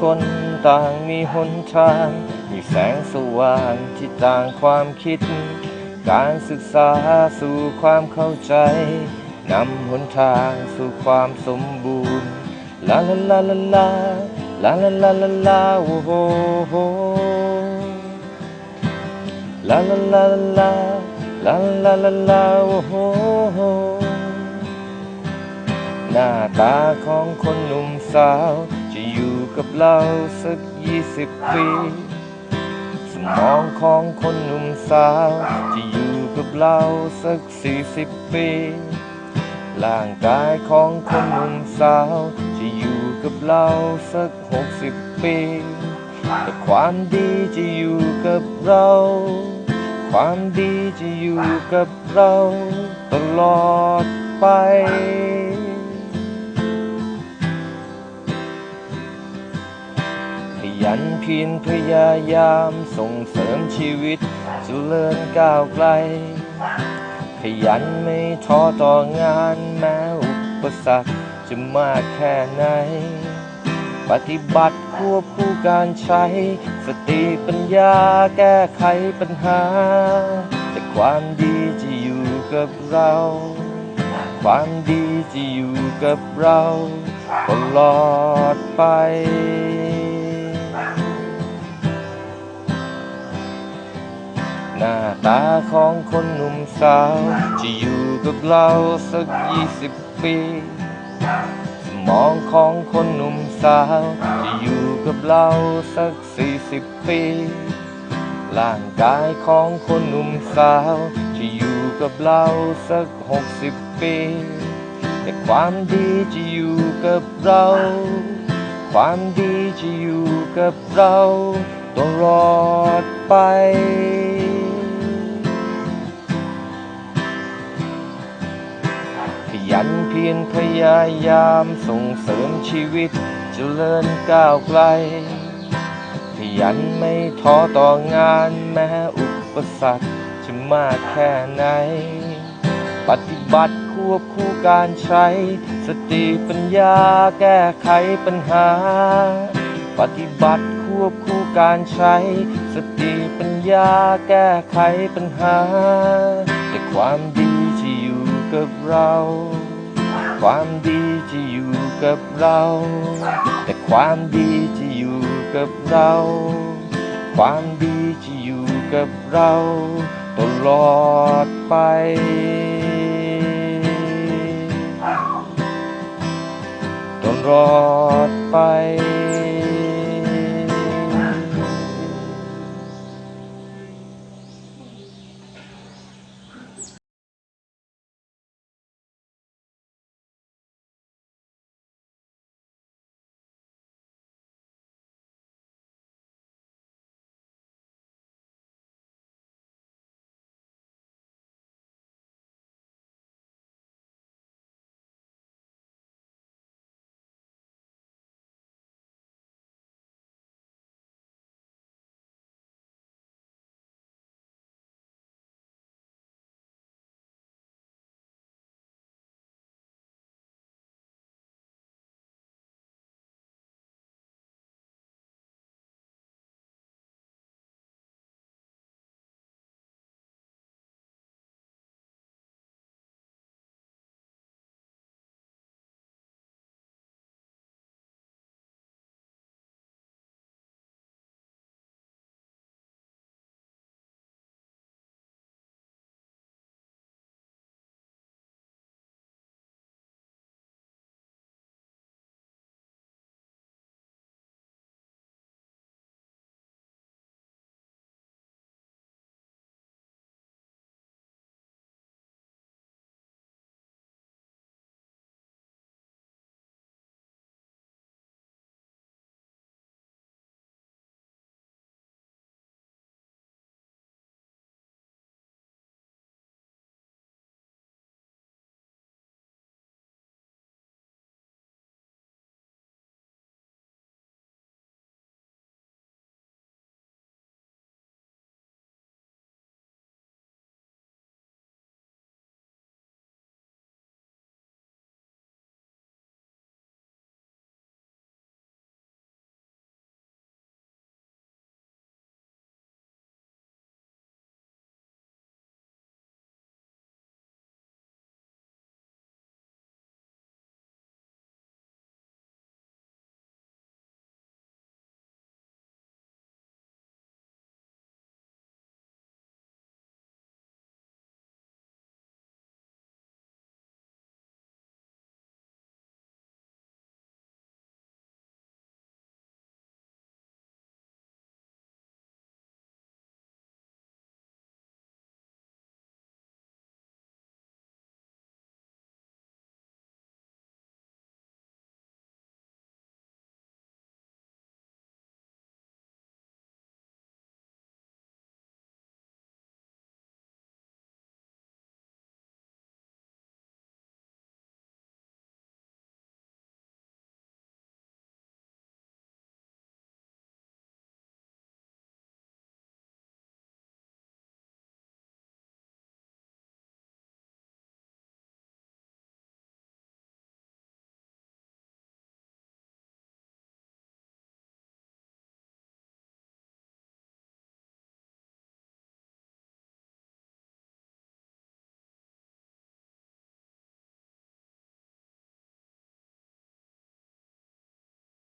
คนต่างมีหนทาง มีแสงสว่างที่ต่างความคิด การศึกษาสู่ความเข้าใจ นำหนทางสู่ความสมบูรณ์ ลาลาลาลาลาลาลาลาลาลาโอ้โหโหลาลาลาลาลาลาลาลาโอ้โหหน้าตาของคนหนุ่มสาว กับเราสักยี่สิบปี สมองของคนหนุ่มสาวจะอยู่กับเราสักสี่สิบปี ร่างกายของคนหนุ่มสาวจะอยู่กับเราสักหกสิบปี แต่ความดีจะอยู่กับเรา ความดีจะอยู่กับเราตลอดไป ยันเพียรพยายามส่งเสริมชีวิตเจริญก้าวไกล ขยันไม่ท้อต่องานแม้อุปสรรคจะมากแค่ไหน ปฏิบัติควบคู่การใช้ สติปัญญาแก้ไขปัญหา แต่ความดีจะอยู่กับเรา ความดีจะอยู่กับเราตลอดไป หน้าตาของคนหนุ่มสาวจะอยู่กับเราสักยี่สิบปี สมองของคนหนุ่มสาวจะอยู่กับเราสักสี่สิบปี ร่างกายของคนหนุ่มสาวจะอยู่กับเราสักหกสิบปี แต่ความดีจะอยู่กับเรา ความดีจะอยู่กับเราตลอดไป ยันเพียรพยายามส่งเสริมชีวิตเจริญก้าวไกล ขยันไม่ท้อต่องานแม้อุปสรรคจะมากแค่ไหน ปฏิบัติควบคู่การใช้ สติปัญญาแก้ไขปัญหา ปฏิบัติควบคู่การใช้ สติปัญญาแก้ไขปัญหา แต่ความดีจะอยู่กับเรา ความดีจะอยู่กับเรา แต่ความดีจะอยู่กับเรา ความดีจะอยู่กับเราตลอดไป ตลอดไป